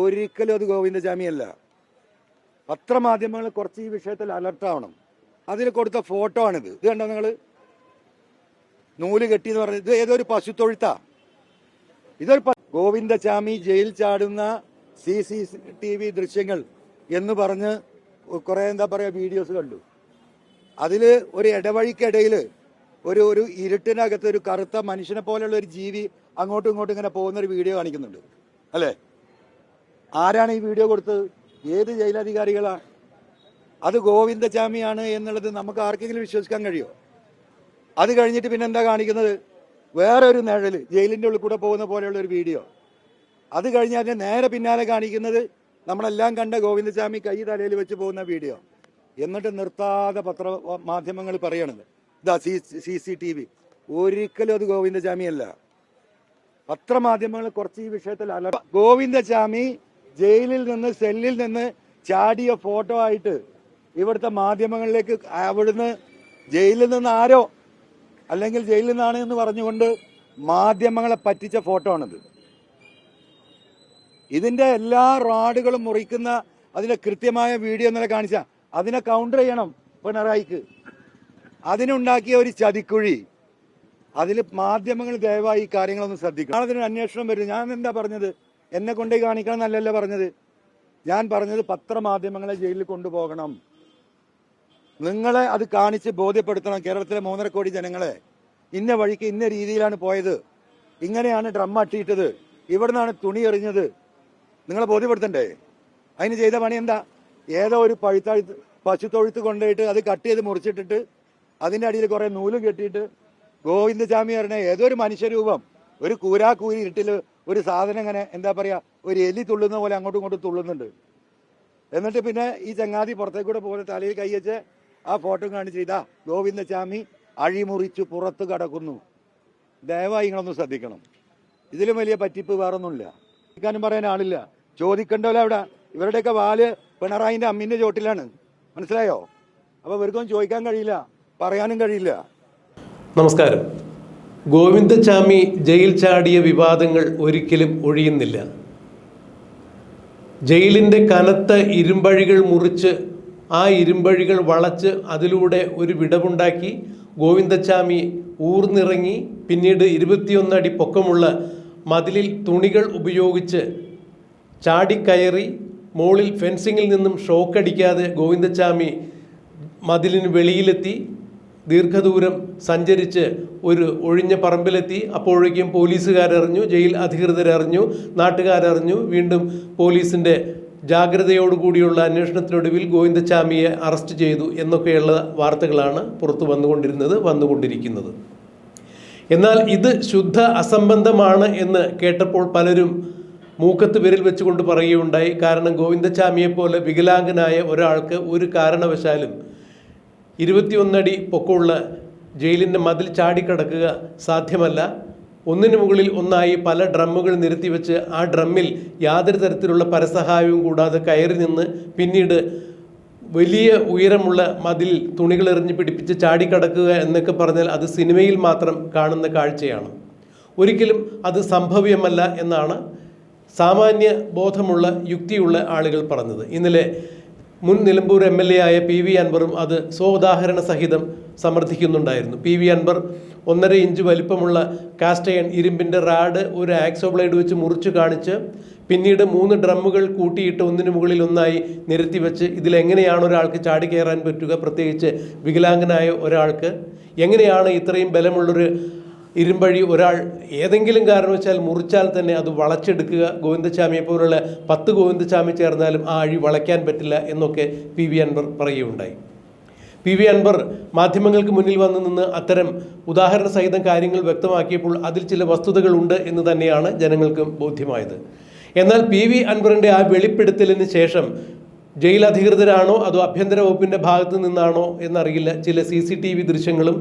ഒരിക്കലും അത് ഗോവിന്ദചാമിയല്ല പത്രമാധ്യമങ്ങൾ കുറച്ച് ഈ വിഷയത്തിൽ അലർട്ടാവണം. അതിൽ കൊടുത്ത ഫോട്ടോ ആണിത്. ഇത് കണ്ടോ നിങ്ങൾ നൂൽ കെട്ടി എന്ന് പറഞ്ഞത് ഇത് ഏതോ ഒരു പശുത്തൊഴുത്താ? ഇതൊരു ഗോവിന്ദചാമി ജയിൽ ചാടുന്ന സി സി ടി വി ദൃശ്യങ്ങൾ എന്ന് പറഞ്ഞ് കുറെ എന്താ പറയാ വീഡിയോസ് കണ്ടു. അതിൽ ഒരു ഇടവഴിക്കിടയിൽ ഒരു ഒരു ഇരുട്ടിനകത്ത് ഒരു കറുത്ത മനുഷ്യനെ പോലെയുള്ള ഒരു ജീവി അങ്ങോട്ടും ഇങ്ങോട്ടും ഇങ്ങനെ പോകുന്ന ഒരു വീഡിയോ കാണിക്കുന്നുണ്ട്. അല്ലേ? ആരാണ് ഈ വീഡിയോ കൊടുത്തത്? ഏത് ജയിലധികാരികളാണ് അത് ഗോവിന്ദചാമിയാണ് എന്നുള്ളത് നമുക്ക് ആർക്കെങ്കിലും വിശ്വസിക്കാൻ കഴിയുമോ? അത് കഴിഞ്ഞിട്ട് പിന്നെ എന്താ കാണിക്കുന്നത്? വേറെ ഒരു നിഴൽ ജയിലിന്റെ ഉള്ളിൽ കൂടെ പോകുന്ന പോലെയുള്ള ഒരു വീഡിയോ. അത് കഴിഞ്ഞ് അതിന്റെ നേരെ പിന്നാലെ കാണിക്കുന്നത് നമ്മളെല്ലാം കണ്ട ഗോവിന്ദസ്വാമി കൈ തലയിൽ വെച്ച് പോകുന്ന വീഡിയോ. എന്നിട്ട് നിർത്താതെ പത്ര മാധ്യമങ്ങൾ പറയണത്. ഇതാ C C C T V. ഒരിക്കലും അത് ഗോവിന്ദസ്വാമിയല്ല. പത്രമാധ്യമങ്ങൾ കുറച്ച് ഈ വിഷയത്തിൽ അലർ ഗോവിന്ദസ്വാമി ജയിലിൽ നിന്ന് സെല്ലിൽ നിന്ന് ചാടിയ ഫോട്ടോ ആയിട്ട് ഇവിടുത്തെ മാധ്യമങ്ങളിലേക്ക് അവിടുന്ന് ജയിലിൽ നിന്ന് ആരോ അല്ലെങ്കിൽ ജയിലിൽ നിന്നാണ് എന്ന് പറഞ്ഞുകൊണ്ട് മാധ്യമങ്ങളെ പറ്റിച്ച ഫോട്ടോ ആണിത്. ഇതിന്റെ എല്ലാ റാഡുകളും മുറിക്കുന്ന അതിന്റെ കൃത്യമായ വീഡിയോ ഇന്നലെ കാണിച്ച അതിനെ കൗണ്ടർ ചെയ്യണം പിണറായിക്ക്. അതിനുണ്ടാക്കിയ ഒരു ചതിക്കുഴി. അതിൽ മാധ്യമങ്ങൾ ദയവായി ഈ കാര്യങ്ങളൊന്നും ശ്രദ്ധിക്കണം. അതിന് അന്വേഷണം വരും ഞാൻ എന്താ പറഞ്ഞത്? എന്നെ കൊണ്ടേ കാണിക്കണം എന്നല്ലല്ലോ പറഞ്ഞത്. ഞാൻ പറഞ്ഞത് പത്രമാധ്യമങ്ങളെ ജയിലിൽ കൊണ്ടുപോകണം. നിങ്ങളെ അത് കാണിച്ച് ബോധ്യപ്പെടുത്തണം കേരളത്തിലെ മൂന്നര കോടി ജനങ്ങളെ. ഇന്ന വഴിക്ക് ഇന്ന രീതിയിലാണ് പോയത്. ഇങ്ങനെയാണ് ഡ്രം അട്ടിയിട്ടത്. ഇവിടുന്നാണ് തുണി എറിഞ്ഞത്. നിങ്ങളെ ബോധ്യപ്പെടുത്തണ്ടേ? അതിന് ചെയ്ത പണി എന്താ? ഏതോ ഒരു പഴുത്തഴുത്ത് പശുത്തൊഴുത്ത് കൊണ്ടുപോയിട്ട് അത് കട്ട് ചെയ്ത് മുറിച്ചിട്ടിട്ട് അതിന്റെ അടിയിൽ കുറെ നൂലും കെട്ടിയിട്ട് ഗോവിന്ദചാമി പറഞ്ഞ ഏതോ ഒരു മനുഷ്യരൂപം ഒരു കൂരാക്കൂരി ഇരുട്ടിൽ ഒരു സാധനം ഇങ്ങനെ എന്താ പറയുക ഒരു എലി തുള്ളുന്ന പോലെ അങ്ങോട്ടും ഇങ്ങോട്ടും തുള്ളുന്നുണ്ട്. എന്നിട്ട് പിന്നെ ഈ ചങ്ങാതി പുറത്തേക്കൂടെ പോലെ തലയിൽ കൈവച്ച് ആ ഫോട്ടോ കാണിച്ച് ഇതാ ഗോവിന്ദസ്വാമി അഴിമുറിച്ചു പുറത്ത് കടക്കുന്നു. ദയവായി നിങ്ങളൊന്ന് ശ്രദ്ധിക്കണം. ഇതിലും വലിയ പറ്റിപ്പ് വേറൊന്നുമില്ല. ചോദിക്കാനും പറയാൻ ആളില്ല. ചോദിക്കണ്ടല്ലോ അവിടെ ഇവരുടെയൊക്കെ വാൽ പിണറായിന്റെ അമ്മിന്റെ ചോട്ടിലാണ്. മനസ്സിലായോ? അപ്പോൾ ഇവർക്കൊന്നും ചോദിക്കാൻ കഴിയില്ല പറയാനും കഴിയില്ല. നമസ്കാരം. ഗോവിന്ദചാമി ജയിൽ ചാടിയ വിവാദങ്ങൾ ഒരിക്കലും ഒഴിയുന്നില്ല. ജയിലിന്റെ കനത്ത ഇരുമ്പഴികൾ മുറിച്ച് ആ ഇരുമ്പഴികൾ വളച്ച് അതിലൂടെ ഒരു വിടവുണ്ടാക്കി ഗോവിന്ദചാമി ഊർന്നിറങ്ങി പിന്നീട് ഇരുപത്തിയൊന്നടി പൊക്കമുള്ള മതിലിൽ തുണികൾ ഉപയോഗിച്ച് ചാടിക്കയറി മുകളിൽ ഫെൻസിങ്ങിൽ നിന്നും ഷോക്കടിക്കാതെ ഗോവിന്ദചാമി മതിലിന് വെളിയിലെത്തി. ദീർഘദൂരം സഞ്ചരിച്ച് ഒരു ഒഴിഞ്ഞ പറമ്പിലെത്തി. അപ്പോഴേക്കും പോലീസുകാരറിഞ്ഞു ജയിൽ അധികൃതരറിഞ്ഞു നാട്ടുകാരറിഞ്ഞു. വീണ്ടും പോലീസിന്റെ ജാഗ്രതയോടുകൂടിയുള്ള അന്വേഷണത്തിനൊടുവിൽ ഗോവിന്ദചാമിയെ അറസ്റ്റ് ചെയ്തു എന്നൊക്കെയുള്ള വാർത്തകളാണ് പുറത്തു വന്നുകൊണ്ടിരുന്നത് വന്നുകൊണ്ടിരിക്കുന്നത്. എന്നാൽ ഇത് ശുദ്ധ അസംബന്ധമാണ് എന്ന് കേട്ടപ്പോൾ പലരും മൂക്കത്ത് വിരൽ വെച്ചുകൊണ്ട് പറയുകയുണ്ടായി. കാരണം ഗോവിന്ദചാമിയെ പോലെ വികലാംഗനായ ഒരാൾക്ക് ഒരു കാരണവശാലും ഇരുപത്തിയൊന്നടി പൊക്കമുള്ള ജയിലിന്റെ മതിൽ ചാടിക്കടക്കുക സാധ്യമല്ല. ഒന്നിനു മുകളിൽ ഒന്നായി പല ഡ്രമ്മുകൾ നിരത്തിവെച്ച് ആ ഡ്രമ്മിൽ യാതൊരു തരത്തിലുള്ള പരസഹായവും കൂടാതെ കയറി നിന്ന് പിന്നീട് വലിയ ഉയരമുള്ള മതിൽ തുണികൾ എറിഞ്ഞ് പിടിപ്പിച്ച് ചാടിക്കടക്കുക എന്നൊക്കെ പറഞ്ഞാൽ അത് സിനിമയിൽ മാത്രം കാണുന്ന കാഴ്ചയാണ്. ഒരിക്കലും അത് സംഭവ്യമല്ല എന്നാണ് സാമാന്യ ബോധമുള്ള യുക്തിയുള്ള ആളുകൾ പറഞ്ഞത്. ഇന്നലെ മുൻ നിലമ്പൂർ എം എൽ എ ആയ പി വി അൻവറും അത് സ്വോദാഹരണ സഹിതം സമർത്ഥിക്കുന്നുണ്ടായിരുന്നു. പി വി അൻവർ ഒന്നര ഇഞ്ച് വലിപ്പമുള്ള കാസ്റ്റയൺ ഇരുമ്പിന്റെ റാഡ് ഒരു ആക്സോ ബ്ലേഡ് വെച്ച് മുറിച്ചു കാണിച്ച് പിന്നീട് മൂന്ന് ഡ്രമ്മുകൾ കൂട്ടിയിട്ട് ഒന്നിനു മുകളിൽ ഒന്നായി നിരത്തി വെച്ച് ഇതിലെങ്ങനെയാണ് ഒരാൾക്ക് ചാടി കയറാൻ പറ്റുക പ്രത്യേകിച്ച് വികലാംഗനായ ഒരാൾക്ക് എങ്ങനെയാണ് ഇത്രയും ബലമുള്ളൊരു ഇരുമ്പഴി ഒരാൾ ഏതെങ്കിലും കാരണവശാൽ മുറിച്ചാൽ തന്നെ അത് വളച്ചെടുക്കുക. ഗോവിന്ദസ്വാമിയെ പോലുള്ള പത്ത് ഗോവിന്ദസ്വാമി ചേർന്നാലും ആ അഴി വളയ്ക്കാൻ പറ്റില്ല എന്നൊക്കെ പി വി അൻവർ പറയുകയുണ്ടായി. പി വി അൻവർ മാധ്യമങ്ങൾക്ക് മുന്നിൽ വന്നു നിന്ന് അത്തരം ഉദാഹരണ സഹിതം കാര്യങ്ങൾ വ്യക്തമാക്കിയപ്പോൾ അതിൽ ചില വസ്തുതകളുണ്ട് എന്ന് തന്നെയാണ് ജനങ്ങൾക്കും ബോധ്യമായത്. എന്നാൽ പി വി അൻവറിന്റെ ആ വെളിപ്പെടുത്തലിന് ശേഷം ജയിൽ അധികൃതരാണോ അതോ ആഭ്യന്തര വകുപ്പിന്റെ ഭാഗത്തു നിന്നാണോ എന്നറിയില്ല. ചില സി സി ടി വി ദൃശ്യങ്ങളും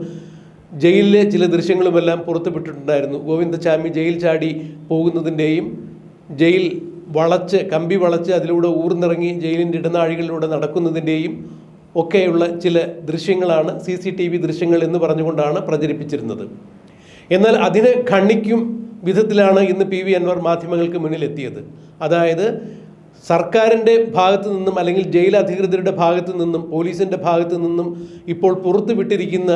ജയിലിലെ ചില ദൃശ്യങ്ങളുമെല്ലാം പുറത്തുവിട്ടിട്ടുണ്ടായിരുന്നു. ഗോവിന്ദചാമി ജയിൽ ചാടി പോകുന്നതിന്റെയും ജയിൽ വളച്ച് കമ്പി വളച്ച് അതിലൂടെ ഊർന്നിറങ്ങി ജയിലിന്റെ ഇടനാഴികളിലൂടെ നടക്കുന്നതിന്റെയും ഒക്കെയുള്ള ചില ദൃശ്യങ്ങളാണ് സി സി ടി വി ദൃശ്യങ്ങൾ എന്ന് പറഞ്ഞുകൊണ്ടാണ് പ്രചരിപ്പിച്ചിരുന്നത്. എന്നാൽ അതിനെ ഖണ്ഡിക്കും വിധത്തിലാണ് ഇന്ന് പി വി അൻവർ മാധ്യമങ്ങൾക്ക് മുന്നിലെത്തിയത്. അതായത് സർക്കാരിന്റെ ഭാഗത്തു നിന്നും അല്ലെങ്കിൽ ജയിൽ അധികൃതരുടെ ഭാഗത്തു നിന്നും പോലീസിന്റെ ഭാഗത്തു നിന്നും ഇപ്പോൾ പുറത്തു വിട്ടിരിക്കുന്ന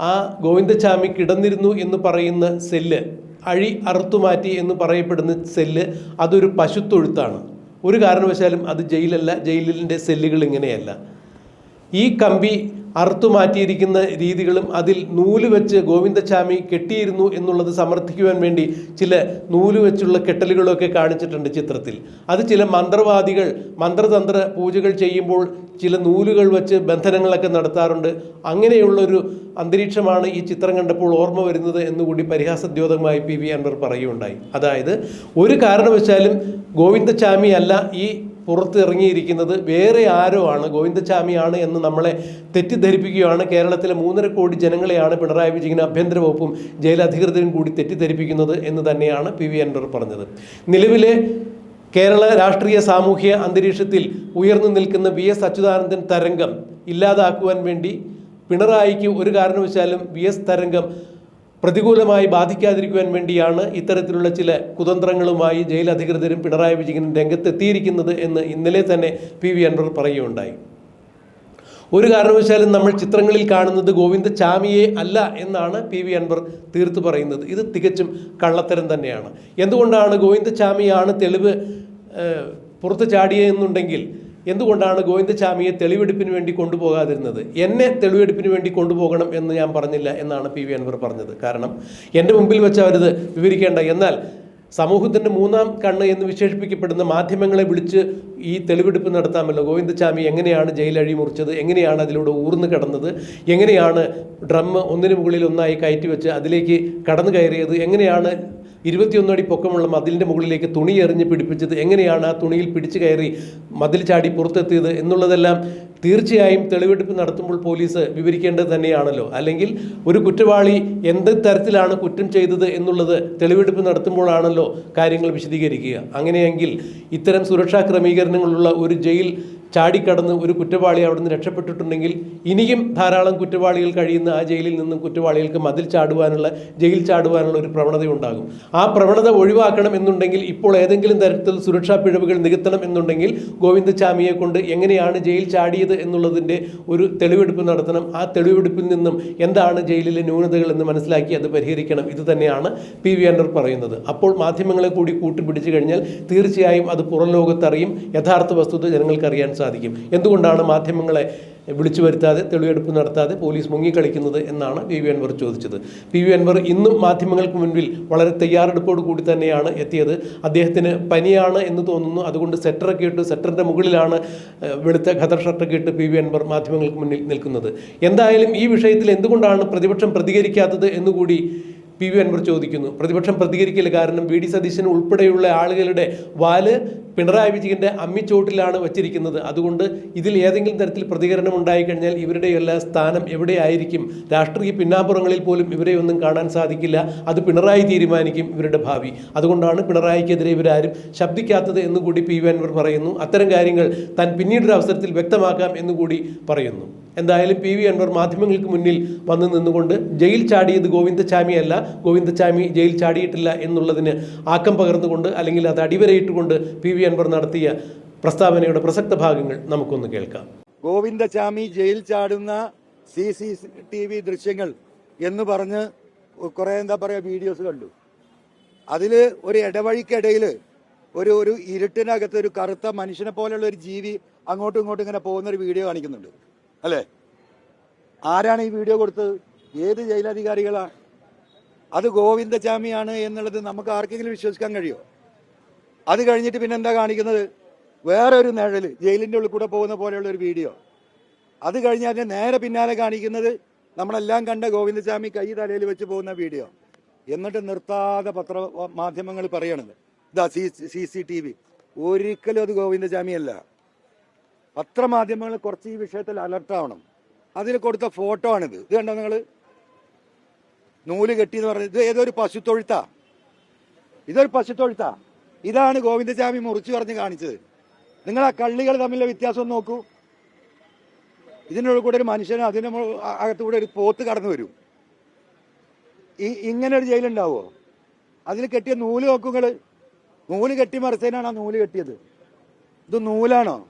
ആ ഗോവിന്ദചാമി കിടന്നിരുന്നു എന്ന് പറയുന്ന സെല്ല് അഴി അറുത്തുമാറ്റി എന്ന് പറയപ്പെടുന്ന സെല്ല് അതൊരു പശുത്തൊഴുത്താണ്. ഒരു കാരണവശാലും അത് ജയിലല്ല ജയിലിന്റെ സെല്ലുകൾ ഇങ്ങനെയല്ല. ഈ കമ്പി അറുത്തു മാറ്റിയിരിക്കുന്ന രീതികളും അതിൽ നൂൽ വെച്ച് ഗോവിന്ദസ്വാമി കെട്ടിയിരുന്നു എന്നുള്ളത് സമർത്ഥിക്കുവാൻ വേണ്ടി ചില നൂൽ വെച്ചുള്ള കെട്ടലുകളൊക്കെ കാണിച്ചിട്ടുണ്ട് ചിത്രത്തിൽ. അത് ചില മന്ത്രവാദികൾ മന്ത്രതന്ത്ര പൂജകൾ ചെയ്യുമ്പോൾ ചില നൂലുകൾ വെച്ച് ബന്ധനങ്ങളൊക്കെ നടത്താറുണ്ട്. അങ്ങനെയുള്ളൊരു അന്തരീക്ഷമാണ് ഈ ചിത്രം കണ്ടപ്പോൾ ഓർമ്മ വരുന്നത് എന്നുകൂടി പരിഹാസദ്യോതകമായി പി വി അൻവർ പറയുകയുണ്ടായി. അതായത് ഒരു കാരണവശാലും ഗോവിന്ദസ്വാമി അല്ല ഈ പുറത്തിറങ്ങിയിരിക്കുന്നത് വേറെ ആരോ ആണ് ഗോവിന്ദചാമിയാണ് എന്ന് നമ്മളെ തെറ്റിദ്ധരിപ്പിക്കുകയാണ്. കേരളത്തിലെ മൂന്നര കോടി ജനങ്ങളെയാണ് പിണറായി വിജയൻ ആഭ്യന്തര വകുപ്പും ജയിലധികൃതരും കൂടി തെറ്റിദ്ധരിപ്പിക്കുന്നത് എന്ന് തന്നെയാണ് പി വി അൻവർ പറഞ്ഞത്. നിലവിലെ കേരള രാഷ്ട്രീയ സാമൂഹ്യ അന്തരീക്ഷത്തിൽ ഉയർന്നു നിൽക്കുന്ന വി എസ് അച്യുതാനന്ദൻ തരംഗം ഇല്ലാതാക്കുവാൻ വേണ്ടി പിണറായിക്ക് ഒരു കാരണവശാലും വി എസ് തരംഗം പ്രതികൂലമായി ബാധിക്കാതിരിക്കുവാൻ വേണ്ടിയാണ് ഇത്തരത്തിലുള്ള ചില കുതന്ത്രങ്ങളുമായി ജയിൽ അധികൃതരും പിണറായി വിജയനും രംഗത്തെത്തിയിരിക്കുന്നത് എന്ന് ഇന്നലെ തന്നെ പി വി അൻവർ പറയുകയുണ്ടായി. ഒരു കാരണവശാലും നമ്മൾ ചിത്രങ്ങളിൽ കാണുന്നത് ഗോവിന്ദ ചാമിയെ അല്ല എന്നാണ് പി വി അൻവർ തീർത്തു പറയുന്നത്. ഇത് തികച്ചും കള്ളത്തരം തന്നെയാണ്. എന്തുകൊണ്ടാണ് ഗോവിന്ദ ചാമിയാണ് തെളിവ് പുറത്തു ചാടിയെന്നുണ്ടെങ്കിൽ എന്തുകൊണ്ടാണ് ഗോവിന്ദസ്വാമിയെ തെളിവെടുപ്പിന് വേണ്ടി കൊണ്ടുപോകാതിരുന്നത്? എന്നെ തെളിവെടുപ്പിന് വേണ്ടി കൊണ്ടുപോകണം എന്ന് ഞാൻ പറഞ്ഞില്ല എന്നാണ് പി വി അൻവർ പറഞ്ഞത്. കാരണം എന്റെ മുമ്പിൽ വെച്ച് അവരത് വിവരിക്കേണ്ട. എന്നാൽ സമൂഹത്തിന്റെ മൂന്നാം കണ്ണ് എന്ന് വിശേഷിപ്പിക്കപ്പെടുന്ന മാധ്യമങ്ങളെ വിളിച്ച് ഈ തെളിവെടുപ്പ് നടത്താമല്ലോ. ഗോവിന്ദസ്വാമി എങ്ങനെയാണ് ജയിലഴി മുറിച്ചത്? എങ്ങനെയാണ് അതിലൂടെ ഊർന്നു കടന്നത്? എങ്ങനെയാണ് ഡ്രം ഒന്നിനു മുകളിൽ ഒന്നായി കയറ്റി വെച്ച് അതിലേക്ക് കടന്നു കയറിയത്? എങ്ങനെയാണ് ഇരുപത്തിയൊന്നടി പൊക്കമുള്ള മതിലിന്റെ മുകളിലേക്ക് തുണി എറിഞ്ഞ് പിടിപ്പിച്ചത്? എങ്ങനെയാണ് ആ തുണിയിൽ പിടിച്ചു കയറി മതിൽ ചാടി പുറത്തെത്തിയത്? എന്നുള്ളതെല്ലാം തീർച്ചയായും തെളിവെടുപ്പ് നടത്തുമ്പോൾ പോലീസ് വിവരിക്കേണ്ടത് തന്നെയാണല്ലോ. അല്ലെങ്കിൽ ഒരു കുറ്റവാളി എന്ത് തരത്തിലാണ് കുറ്റം ചെയ്തത് എന്നുള്ളത് തെളിവെടുപ്പ് നടത്തുമ്പോഴാണല്ലോ കാര്യങ്ങൾ വിശദീകരിക്കുക. അങ്ങനെയെങ്കിൽ ഇത്തരം സുരക്ഷാ ക്രമീകരണങ്ങളുള്ള ഒരു ജയിൽ ചാടിക്കടന്ന് ഒരു കുറ്റവാളി അവിടുന്ന് രക്ഷപ്പെട്ടിട്ടുണ്ടെങ്കിൽ ഇനിയും ധാരാളം കുറ്റവാളികൾ കഴിയുന്ന ആ ജയിലിൽ നിന്നും കുറ്റവാളികൾക്ക് മതിൽ ചാടുവാനുള്ള ജയിൽ ചാടുവാനുള്ള ഒരു പ്രവണത ഉണ്ടാകും ആ പ്രവണത ഒഴിവാക്കണം എന്നുണ്ടെങ്കിൽ ഇപ്പോൾ ഏതെങ്കിലും തരത്തിൽ സുരക്ഷാ പിഴവുകൾ നികത്തണം എന്നുണ്ടെങ്കിൽ ഗോവിന്ദചാമിയെ കൊണ്ട് എങ്ങനെയാണ് ജയിൽ ചാടിയത് എന്നുള്ളതിന്റെ ഒരു തെളിവെടുപ്പ് നടത്തണം. ആ തെളിവെടുപ്പിൽ നിന്നും എന്താണ് ജയിലിലെ ന്യൂനതകൾ എന്ന് മനസ്സിലാക്കി അത് പരിഹരിക്കണം. ഇത് തന്നെയാണ് പി വി അൻവർ പറയുന്നത്. അപ്പോൾ മാധ്യമങ്ങളെ കൂടി കൂട്ടിപ്പിടിച്ചു കഴിഞ്ഞാൽ തീർച്ചയായും അത് പുറം ലോകത്തറിയും. യഥാർത്ഥ വസ്തുത ജനങ്ങൾക്ക് അറിയാൻ സാധിക്കും. എന്തുകൊണ്ടാണ് മാധ്യമങ്ങളെ വിളിച്ചു വരുത്താതെ തെളിവെടുപ്പ് നടത്താതെ പോലീസ് മുങ്ങിക്കളിക്കുന്നത് എന്നാണ് പി വി അൻവർ ചോദിച്ചത്. പി വി അൻവർ ഇന്നും മാധ്യമങ്ങൾക്ക് മുൻപിൽ വളരെ തയ്യാറെടുപ്പോട് കൂടി തന്നെയാണ് എത്തിയത്. അദ്ദേഹത്തിന് പനിയാണ് എന്ന് തോന്നുന്നു. അതുകൊണ്ട് സെറ്ററൊക്കെ ഇട്ട് സെറ്ററിന്റെ മുകളിലാണ് വെളുത്ത ഖദർ ഷർട്ടൊക്കെ ഇട്ട് പി വി അൻവർ മാധ്യമങ്ങൾക്ക് മുന്നിൽ നിൽക്കുന്നത്. എന്തായാലും ഈ വിഷയത്തിൽ എന്തുകൊണ്ടാണ് പ്രതിപക്ഷം പ്രതികരിക്കാത്തത് എന്നുകൂടി പി വി അൻവർ ചോദിക്കുന്നു. പ്രതിപക്ഷം പ്രതികരിക്കില്ല കാരണം വി ഡി സതീശൻ ഉൾപ്പെടെയുള്ള ആളുകളുടെ വാൽ പിണറായി വിജയന്റെ അമ്മിച്ചോട്ടിലാണ് വച്ചിരിക്കുന്നത്. അതുകൊണ്ട് ഇതിൽ ഏതെങ്കിലും തരത്തിൽ പ്രതികരണം ഉണ്ടായിക്കഴിഞ്ഞാൽ ഇവരുടെ എല്ലാ സ്ഥാനം എവിടെയായിരിക്കും? രാഷ്ട്രീയ പിന്നാമ്പുറങ്ങളിൽ പോലും ഇവരെ ഒന്നും കാണാൻ സാധിക്കില്ല. അത് പിണറായി തീരുമാനിക്കും ഇവരുടെ ഭാവി. അതുകൊണ്ടാണ് പിണറായിക്കെതിരെ ഇവരാരും ശബ്ദിക്കാത്തത് എന്നുകൂടി പി വി അൻവർ പറയുന്നു. അത്തരം കാര്യങ്ങൾ താൻ പിന്നീടൊരു അവസരത്തിൽ വ്യക്തമാക്കാം എന്നുകൂടി പറയുന്നു. എന്തായാലും പി വി അൻവർ മാധ്യമങ്ങൾക്ക് മുന്നിൽ വന്നു നിന്നുകൊണ്ട് ജയിൽ ചാടിയത് ഗോവിന്ദചാമിയല്ല ഗോവിന്ദചാമി ജയിൽ ചാടിയിട്ടില്ല എന്നുള്ളതിന് ആക്കം പകർന്നുകൊണ്ട് അല്ലെങ്കിൽ അത് അടിവരയിട്ടുകൊണ്ട് പി വി അൻവർ നടത്തിയ പ്രസ്താവനയുടെ പ്രസക്ത ഭാഗങ്ങൾ നമുക്കൊന്ന് കേൾക്കാം. ഗോവിന്ദചാമി ജയിൽ ചാടുന്ന സി സി ടി വി ദൃശ്യങ്ങൾ എന്ന് പറഞ്ഞ് കുറെ എന്താ പറയുക വീഡിയോസ് കണ്ടു. അതിൽ ഒരു ഇടവഴിക്കിടയിൽ ഒരു ഒരു ഇരുട്ടിനകത്ത് ഒരു കറുത്ത മനുഷ്യനെ പോലെയുള്ള ഒരു ജീവി അങ്ങോട്ടും ഇങ്ങോട്ടും ഇങ്ങനെ പോകുന്ന ഒരു വീഡിയോ കാണിക്കുന്നുണ്ട്. അല്ലേ? ആരാണ് ഈ വീഡിയോ കൊടുത്തത്? ഏത് ജയിലധികാരികളാണ് അത് ഗോവിന്ദചാമിയാണ് എന്നുള്ളത് നമുക്ക് ആർക്കെങ്കിലും വിശ്വസിക്കാൻ കഴിയുമോ അത് കഴിഞ്ഞിട്ട് പിന്നെ എന്താ കാണിക്കുന്നത്? വേറെ ഒരു നിഴൽ ജയിലിന്റെ ഉള്ളിൽ കൂടെ പോകുന്ന പോലെയുള്ള ഒരു വീഡിയോ. അത് കഴിഞ്ഞ് നേരെ പിന്നാലെ കാണിക്കുന്നത് നമ്മളെല്ലാം കണ്ട ഗോവിന്ദസ്വാമി കൈ തലയിൽ വെച്ച് പോകുന്ന വീഡിയോ. എന്നിട്ട് നിർത്താതെ പത്ര മാധ്യമങ്ങൾ പറയണത്. ഇതാ സി സി ടി വി. ഒരിക്കലും അത് ഗോവിന്ദസ്വാമി അല്ല പത്രമാധ്യമങ്ങൾ കുറച്ച് ഈ വിഷയത്തിൽ അലർട്ടാവണം. അതിൽ കൊടുത്ത ഫോട്ടോ ആണിത്. ഇത് കണ്ടോ നിങ്ങൾ നൂൽ കെട്ടി എന്ന് പറഞ്ഞത് ഇത് ഏതൊരു പശുത്തൊഴുത്താ? ഇതൊരു പശുത്തൊഴുത്താ. ഇതാണ് ഗോവിന്ദസ്വാമി മുറിച്ചു പറഞ്ഞ് കാണിച്ചത്. നിങ്ങൾ ആ കള്ളികൾ തമ്മിലുള്ള വ്യത്യാസം നോക്കൂ. ഇതിനുള്ള കൂടെ ഒരു മനുഷ്യന് അതിന് അകത്തുകൂടെ ഒരു പോത്ത് കടന്നു വരും. ഈ ഇങ്ങനെ ഒരു ജയിലുണ്ടാവോ? അതിൽ കെട്ടിയ നൂൽ നോക്കുങ്ങൾ നൂൽ കെട്ടി മറിച്ചതിനാണ് ആ നൂൽ കെട്ടിയത്. ഇത് നൂലാണോ?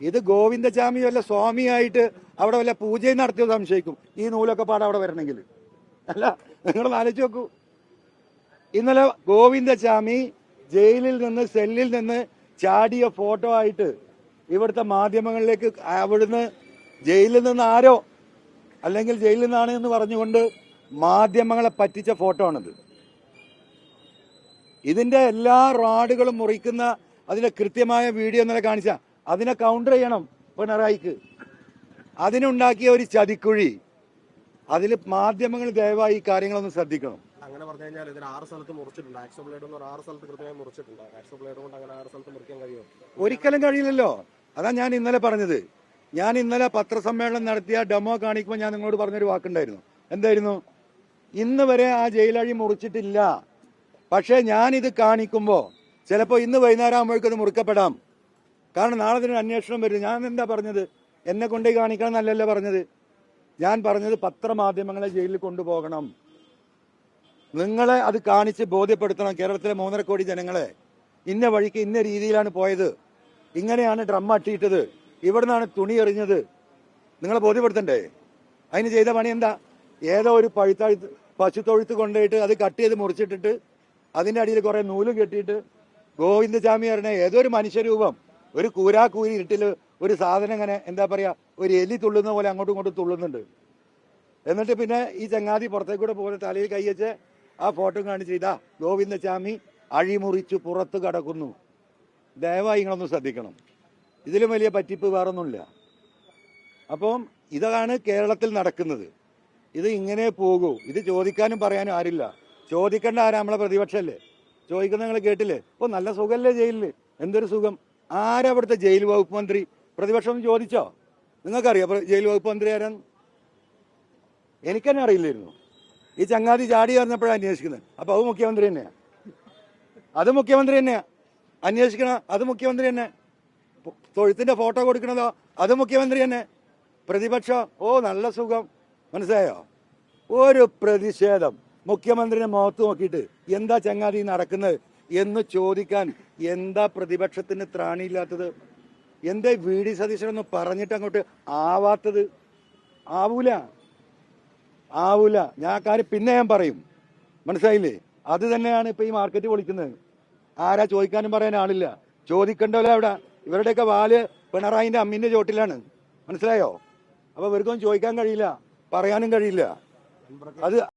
ഇത് ഗോവിന്ദചാമി വല്ല സ്വാമിയായിട്ട് അവിടെ വല്ല പൂജയും നടത്തിയോ സംശയിക്കും. ഈ നൂലൊക്കെ പാടെ അവിടെ വരണമെങ്കിൽ. അല്ല നിങ്ങൾ ആലോചിച്ച് നോക്കൂ. ഇന്നലെ ഗോവിന്ദചാമി ജയിലിൽ നിന്ന് സെല്ലിൽ നിന്ന് ചാടിയ ഫോട്ടോ ആയിട്ട് ഇവിടുത്തെ മാധ്യമങ്ങളിലേക്ക് അവിടുന്ന് ജയിലിൽ നിന്ന് ആരോ അല്ലെങ്കിൽ ജയിലിൽ നിന്നാണ് എന്ന് പറഞ്ഞുകൊണ്ട് മാധ്യമങ്ങളെ പറ്റിച്ച ഫോട്ടോ ആണിത്. ഇതിന്റെ എല്ലാ റാഡുകളും മുറിക്കുന്ന അതിന്റെ കൃത്യമായ വീഡിയോ ഇന്നലെ കാണിച്ച. അതിനെ കൗണ്ടർ ചെയ്യണം പിണറായിക്ക്. അതിനുണ്ടാക്കിയ ഒരു ചതിക്കുഴി. അതിൽ മാധ്യമങ്ങൾ ദയവായി ഈ കാര്യങ്ങളൊന്ന് ശ്രദ്ധിക്കണം. അങ്ങനെ പറഞ്ഞു കഴിഞ്ഞാൽ ഇതിന് ആറ് സ്ഥലത്ത് മുറിച്ചിട്ടുണ്ട്. ആക്സോ ബ്ലേഡ് ആറ് സ്ഥലത്ത് കൃത്യമായി മുറിച്ചിട്ടുണ്ട്. ആക്സോ ബ്ലേഡ് കൊണ്ട് അങ്ങനെ ആറ് സ്ഥലത്ത് മുറിക്കാൻ കഴിയുമോ? ഒരിക്കലും കഴിയില്ലല്ലോ. അതാ ഞാൻ ഇന്നലെ പറഞ്ഞത്. ഞാൻ ഇന്നലെ പത്രസമ്മേളനം നടത്തിയ ഡെമോ കാണിക്കുമ്പോൾ ഞാൻ നിങ്ങളോട് പറഞ്ഞൊരു വാക്കുണ്ടായിരുന്നു. എന്തായിരുന്നു? ഇന്ന് വരെ ആ ജയിലഴി മുറിച്ചിട്ടില്ല. പക്ഷേ ഞാൻ ഇത് കാണിക്കുമ്പോൾ ചിലപ്പോൾ ഇന്ന് വൈകുന്നേരം ആകുമ്പോഴേക്കും അത് മുറിക്കപ്പെടാം. കാരണം നാളെ തന്നെ അന്വേഷണം വരും ഞാൻ എന്താ പറഞ്ഞത്? എന്നെ കൊണ്ടേ കാണിക്കണം എന്നല്ലല്ലോ പറഞ്ഞത്. ഞാൻ പറഞ്ഞത് പത്രമാധ്യമങ്ങളെ ജയിലിൽ കൊണ്ടുപോകണം. നിങ്ങളെ അത് കാണിച്ച് ബോധ്യപ്പെടുത്തണം കേരളത്തിലെ മൂന്നര കോടി ജനങ്ങളെ. ഇന്ന വഴിക്ക് ഇന്ന രീതിയിലാണ് പോയത്. ഇങ്ങനെയാണ് ഡ്രം അട്ടിയിട്ടത്. ഇവിടുന്നാണ് തുണി എറിഞ്ഞത്. നിങ്ങളെ ബോധ്യപ്പെടുത്തണ്ടേ? അതിന് ചെയ്ത പണി എന്താ? ഏതോ ഒരു പഴുത്തഴുത്ത് പശുത്തൊഴുത്ത് കൊണ്ടുപോയിട്ട് അത് കട്ട് ചെയ്ത് മുറിച്ചിട്ടിട്ട് അതിന്റെ അടിയിൽ കുറെ നൂൽ കെട്ടിയിട്ട് ഗോവിന്ദചാമി പറഞ്ഞ ഏതോ ഒരു മനുഷ്യരൂപം ഒരു കൂരാ കൂരി ഇരുട്ടിൽ ഒരു സാധനം ഇങ്ങനെ എന്താ പറയാ ഒരു എലി തുള്ളുന്ന പോലെ അങ്ങോട്ടും ഇങ്ങോട്ടും തുള്ളുന്നുണ്ട്. എന്നിട്ട് പിന്നെ ഈ ചങ്ങാതി പുറത്തേക്കൂടെ പോലെ തലയിൽ കൈവച്ച് ആ ഫോട്ടോ കാണിച്ച് ഇതാ ഗോവിന്ദസ്വാമി അഴിമുറിച്ചു പുറത്ത് കടക്കുന്നു. ദയവായി നിങ്ങളൊന്ന് ശ്രദ്ധിക്കണം. ഇതിലും വലിയ പറ്റിപ്പ് വേറൊന്നുമില്ല. അപ്പം ഇതാണ് കേരളത്തിൽ നടക്കുന്നത്. ഇത് ഇങ്ങനെ പോകൂ. ഇത് ചോദിക്കാനും പറയാനും ആരില്ല. ചോദിക്കേണ്ട ആരാ നമ്മളെ പ്രതിപക്ഷമല്ലേ ചോദിക്കുന്ന നിങ്ങൾ കേട്ടില്ലേ? ഇപ്പോൾ നല്ല സുഖമല്ലേ ജയിലിൽ. എന്തൊരു സുഖം? ആരാ അവിടുത്തെ ജയിൽ വകുപ്പ് മന്ത്രി? പ്രതിപക്ഷം ഒന്ന് ചോദിച്ചോ? നിങ്ങൾക്കറിയാം ജയിൽ വകുപ്പ് മന്ത്രി ആരാന്ന് എനിക്കെന്നെ അറിയില്ലായിരുന്നു. ഈ ചങ്ങാതി ചാടി പറഞ്ഞപ്പോഴാണ് അന്വേഷിക്കുന്നത്. അപ്പൊ അത് മുഖ്യമന്ത്രി തന്നെയാ. അത് മുഖ്യമന്ത്രി തന്നെയാ. അന്വേഷിക്കണ അത് മുഖ്യമന്ത്രി തന്നെ. തൊഴുത്തിന്റെ ഫോട്ടോ കൊടുക്കണതോ അത് മുഖ്യമന്ത്രി തന്നെ. പ്രതിപക്ഷം ഓ നല്ല സുഖം. മനസ്സിലായോ? ഒരു പ്രതിഷേധം മുഖ്യമന്ത്രിനെ മുഖത്ത് നോക്കിയിട്ട് എന്താ ചങ്ങാതി നടക്കുന്നത്? എന്ന് ചോദിക്കാൻ എന്താ പ്രതിപക്ഷത്തിന് ത്രാണിയില്ലാത്തത്? എന്താ വി ഡി സതീശനൊന്ന് പറഞ്ഞിട്ട് അങ്ങോട്ട് ആവാത്തത്? ആവൂല. ആവൂല. ഞാൻ കാര്യം പിന്നെ ഞാൻ പറയും. മനസ്സിലായില്ലേ? അത് തന്നെയാണ് ഇപ്പൊ ഈ മാർക്കറ്റ് പൊളിക്കുന്നത്. ആരാ ചോദിക്കാനും പറയാൻ ആളില്ല. ചോദിക്കണ്ടല്ലോ അവിടെ. ഇവരുടെയൊക്കെ വാൽ പിണറായിന്റെ അമ്മിന്റെ ചോട്ടിലാണ്. മനസ്സിലായോ? അപ്പൊ ഇവർക്കൊന്നും ചോദിക്കാൻ കഴിയില്ല. പറയാനും കഴിയില്ല. അത്